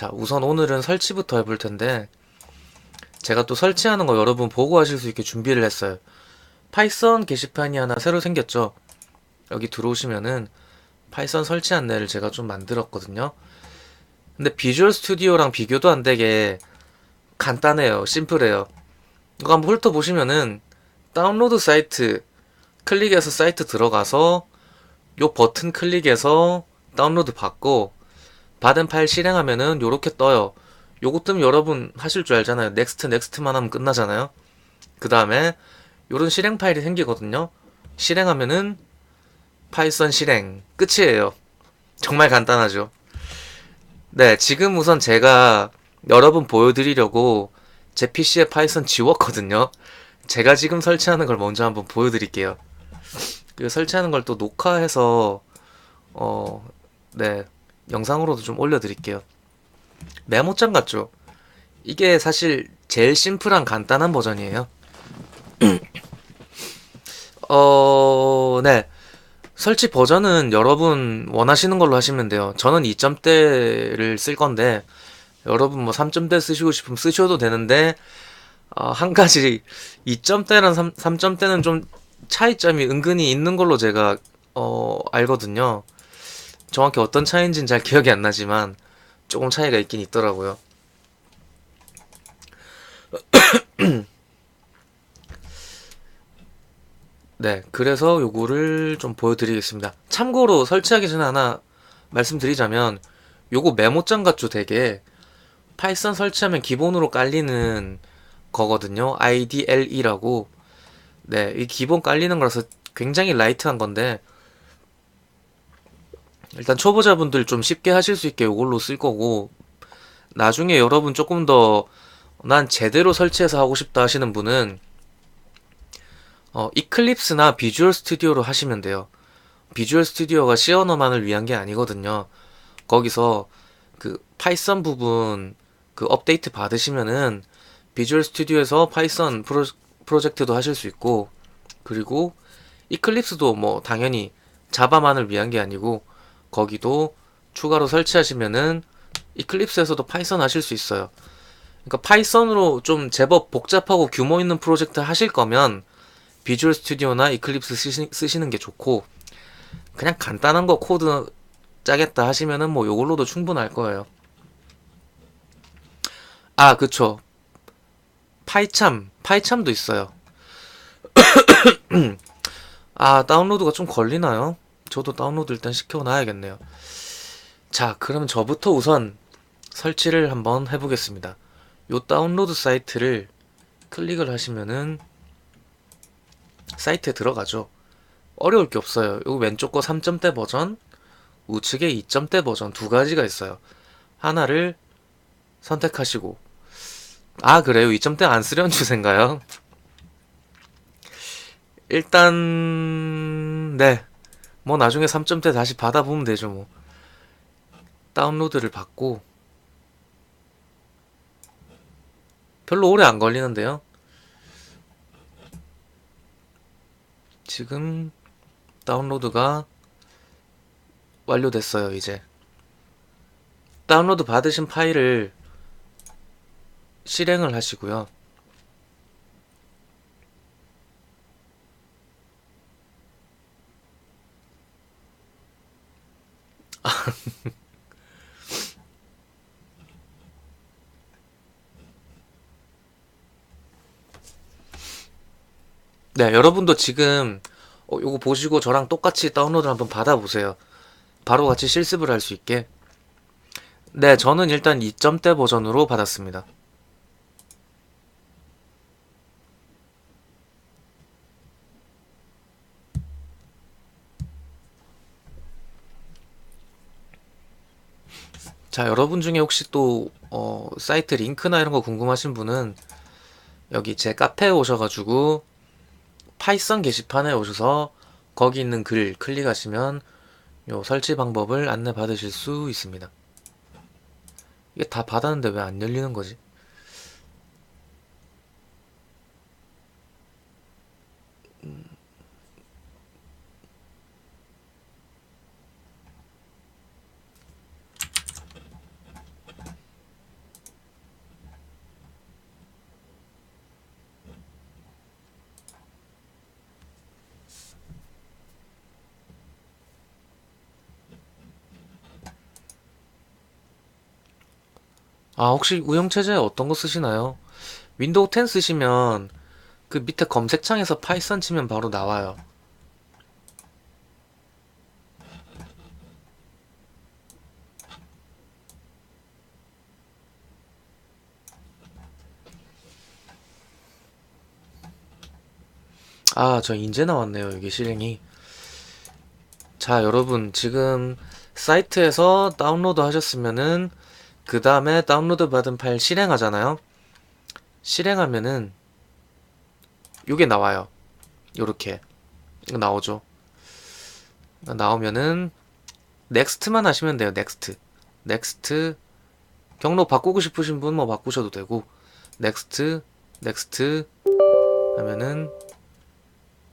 자, 우선 오늘은 설치부터 해볼 텐데, 제가 또 설치하는 거 여러분 보고 하실 수 있게 준비를 했어요. 파이썬 게시판이 하나 새로 생겼죠. 여기 들어오시면은 파이썬 설치 안내를 제가 좀 만들었거든요. 근데 비주얼 스튜디오랑 비교도 안 되게 간단해요. 심플해요. 이거 한번 훑어보시면은 다운로드 사이트 클릭해서 사이트 들어가서 요 버튼 클릭해서 다운로드 받고 받은 파일 실행하면은 요렇게 떠요. 요것 좀 여러분 하실 줄 알잖아요. 넥스트 넥스트만 하면 끝나잖아요. 그 다음에 요런 실행 파일이 생기거든요. 실행하면은 파이썬 실행 끝이에요. 정말 간단하죠. 네, 지금 우선 제가 여러분 보여드리려고 제 PC에 파이썬 지웠거든요. 제가 지금 설치하는 걸 먼저 한번 보여드릴게요. 그 설치하는 걸 또 녹화해서 어, 네, 영상으로도 좀 올려드릴게요. 메모장 같죠? 이게 사실 제일 심플한 간단한 버전이에요. 어, 네. 설치 버전은 여러분 원하시는 걸로 하시면 돼요. 저는 2점대를 쓸 건데, 여러분 뭐 3점대 쓰시고 싶으면 쓰셔도 되는데, 어, 한 가지 2점대랑 3, 3점대는 좀 차이점이 은근히 있는 걸로 제가, 어, 알거든요. 정확히 어떤 차이인지는 잘 기억이 안 나지만, 조금 차이가 있긴 있더라고요. 네, 그래서 요거를 좀 보여드리겠습니다. 참고로 설치하기 전에 하나 말씀드리자면, 요거 메모장 같죠, 되게. 파이썬 설치하면 기본으로 깔리는 거거든요. IDLE라고. 네, 이 기본 깔리는 거라서 굉장히 라이트한 건데, 일단 초보자분들 좀 쉽게 하실 수 있게 요걸로 쓸 거고, 나중에 여러분 조금 더 난 제대로 설치해서 하고 싶다 하시는 분은 어, 이클립스나 비주얼 스튜디오로 하시면 돼요. 비주얼 스튜디오가 C 언어만을 위한 게 아니거든요. 거기서 그 파이썬 부분 그 업데이트 받으시면은 비주얼 스튜디오에서 파이썬 프로, 프로젝트도 하실 수 있고 그리고 이클립스도 뭐 당연히 자바만을 위한 게 아니고 거기도 추가로 설치하시면은 이클립스에서도 파이썬 하실 수 있어요. 그러니까 파이썬으로 좀 제법 복잡하고 규모 있는 프로젝트 하실 거면 비주얼 스튜디오나 이클립스 쓰시, 는게 좋고 그냥 간단한 거 코드 짜겠다 하시면은 뭐 요걸로도 충분할 거예요. 아, 그쵸. 파이참, 파이참도 있어요. 아, 다운로드가 좀 걸리나요? 저도 다운로드 일단 시켜놔야겠네요. 자, 그럼 저부터 우선 설치를 한번 해보겠습니다. 요 다운로드 사이트를 클릭을 하시면은 사이트에 들어가죠. 어려울 게 없어요. 요 왼쪽 거 3점대 버전, 우측에 2점대 버전 두 가지가 있어요. 하나를 선택하시고 아 그래요? 2점대 안 쓰려는 주세인가요? 일단 네. 뭐 나중에 3점대 다시 받아보면 되죠 뭐. 다운로드를 받고 별로 오래 안 걸리는데요. 지금 다운로드가 완료됐어요, 이제. 다운로드 받으신 파일을 실행을 하시고요. 네, 여러분도 지금 어, 요거 보시고 저랑 똑같이 다운로드 한번 받아보세요. 바로 같이 실습을 할 수 있게. 네, 저는 일단 2점대 버전으로 받았습니다. 자, 여러분 중에 혹시 또, 어, 사이트 링크나 이런 거 궁금하신 분은 여기 제 카페에 오셔가지고 파이썬 게시판에 오셔서 거기 있는 글 클릭하시면 요 설치 방법을 안내 받으실 수 있습니다. 이게 다 받았는데 왜 안 열리는 거지? 아, 혹시 운영체제 어떤 거 쓰시나요? 윈도우 10 쓰시면 그 밑에 검색창에서 파이썬 치면 바로 나와요. 아, 저 인제 나왔네요. 여기 실행이. 자, 여러분, 지금 사이트에서 다운로드 하셨으면은, 그 다음에 다운로드 받은 파일 실행하잖아요. 실행하면은, 요게 나와요. 요렇게. 이거 나오죠. 나오면은, 넥스트만 하시면 돼요. 넥스트. 넥스트. 경로 바꾸고 싶으신 분 뭐 바꾸셔도 되고, 넥스트, 넥스트 하면은,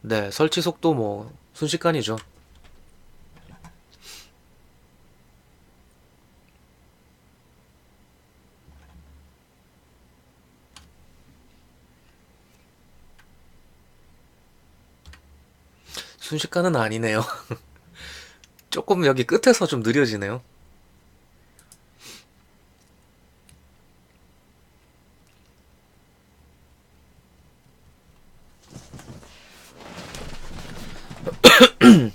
네, 설치 속도 뭐 순식간이죠. 순식간은 아니네요. 조금 여기 끝에서 좀 느려지네요.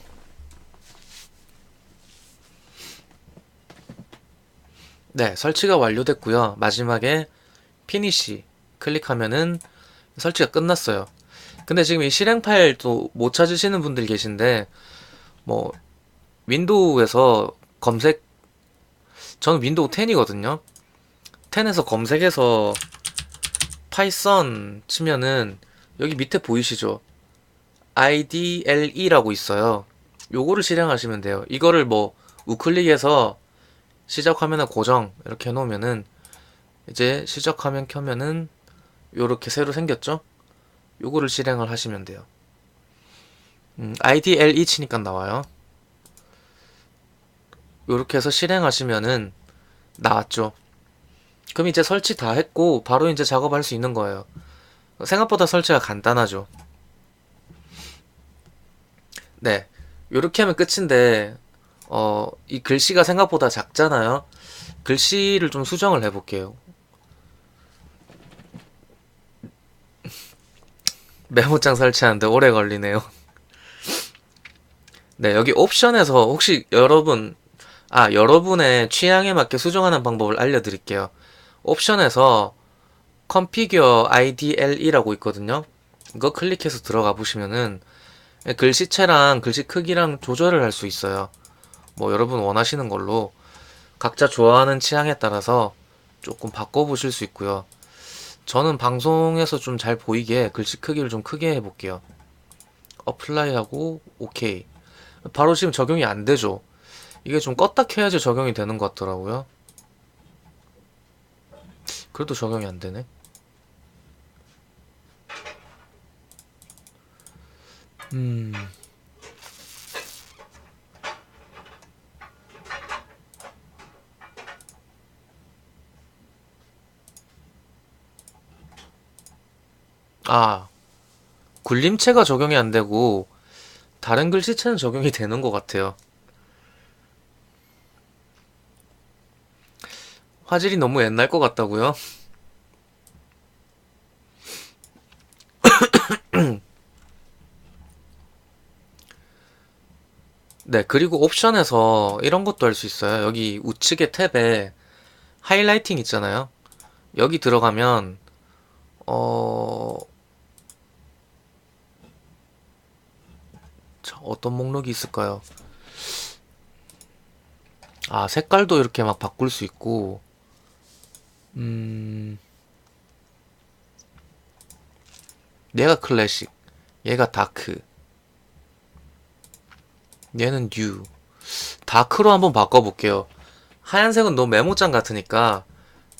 네, 설치가 완료됐고요. 마지막에 피니시 클릭하면은 설치가 끝났어요. 근데 지금 이 실행 파일도 못 찾으시는 분들 계신데 뭐 윈도우에서 검색 저는 윈도우 10이거든요. 10에서 검색해서 파이썬 치면은 여기 밑에 보이시죠? IDLE라고 있어요. 요거를 실행하시면 돼요. 이거를 뭐 우클릭해서 시작 화면에 고정 이렇게 해 놓으면은 이제 시작 화면 켜면은 요렇게 새로 생겼죠? 요거를 실행을 하시면 돼요. 음, IDLE 치니까 나와요. 요렇게 해서 실행하시면은 나왔죠. 그럼 이제 설치 다 했고 바로 이제 작업할 수 있는 거예요. 생각보다 설치가 간단하죠. 네. 요렇게 하면 끝인데 어, 이 글씨가 생각보다 작잖아요. 글씨를 좀 수정을 해 볼게요. 메모장 설치하는데 오래 걸리네요. 네, 여기 옵션에서 혹시 여러분, 아, 여러분의 취향에 맞게 수정하는 방법을 알려드릴게요. 옵션에서 Configure IDLE라고 있거든요. 이거 클릭해서 들어가 보시면은 글씨체랑 글씨 크기랑 조절을 할 수 있어요. 뭐 여러분 원하시는 걸로 각자 좋아하는 취향에 따라서 조금 바꿔보실 수 있고요. 저는 방송에서 좀 잘 보이게 글씨 크기를 좀 크게 해볼게요. 어플라이 하고 오케이. 바로 지금 적용이 안 되죠. 이게 좀 껐다 켜야지 적용이 되는 것 같더라고요. 그래도 적용이 안 되네. 음. 아, 굴림체가 적용이 안 되고 다른 글씨체는 적용이 되는 것 같아요. 화질이 너무 옛날 것 같다고요? 네, 그리고 옵션에서 이런 것도 할 수 있어요. 여기 우측의 탭에 하이라이팅 있잖아요. 여기 들어가면 어 자, 어떤 목록이 있을까요? 아, 색깔도 이렇게 막 바꿀 수 있고, 음, 얘가 클래식, 얘가 다크, 얘는 뉴. 다크로 한번 바꿔볼게요. 하얀색은 너무 메모장 같으니까,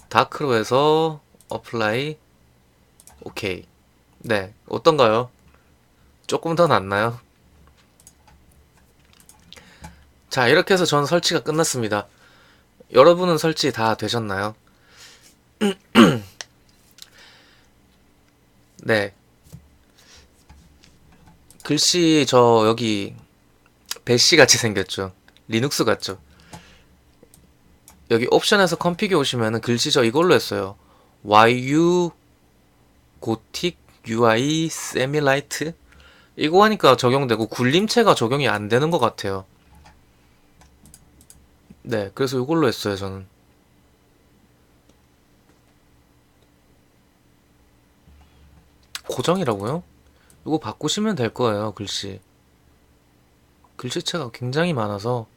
다크로 해서, 어플라이, 오케이. 네, 어떤가요? 조금 더 낫나요? 자, 이렇게 해서 전 설치가 끝났습니다. 여러분은 설치 다 되셨나요? 네. 글씨 저 여기 배시 같이 생겼죠. 리눅스 같죠. 여기 옵션에서 컴픽에 오시면은 글씨 저 이걸로 했어요. YU 고틱 UI 세미라이트 이거 하니까 적용되고 굴림체가 적용이 안 되는 것 같아요. 네, 그래서 이걸로 했어요, 저는. 고정이라고요? 이거 바꾸시면 될 거예요, 글씨. 글씨체가 굉장히 많아서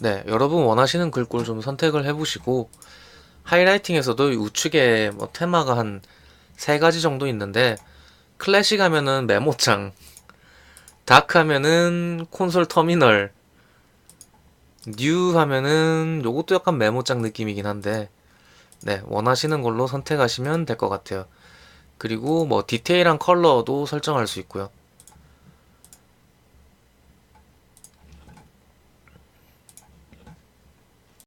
네, 여러분 원하시는 글꼴 좀 선택을 해보시고 하이라이팅에서도 이 우측에 뭐 테마가 한 세 가지 정도 있는데 클래식 하면은 메모장, 다크 하면은 콘솔 터미널, 뉴 하면은 요것도 약간 메모장 느낌이긴 한데 네, 원하시는 걸로 선택하시면 될 것 같아요. 그리고 뭐 디테일한 컬러도 설정할 수 있고요.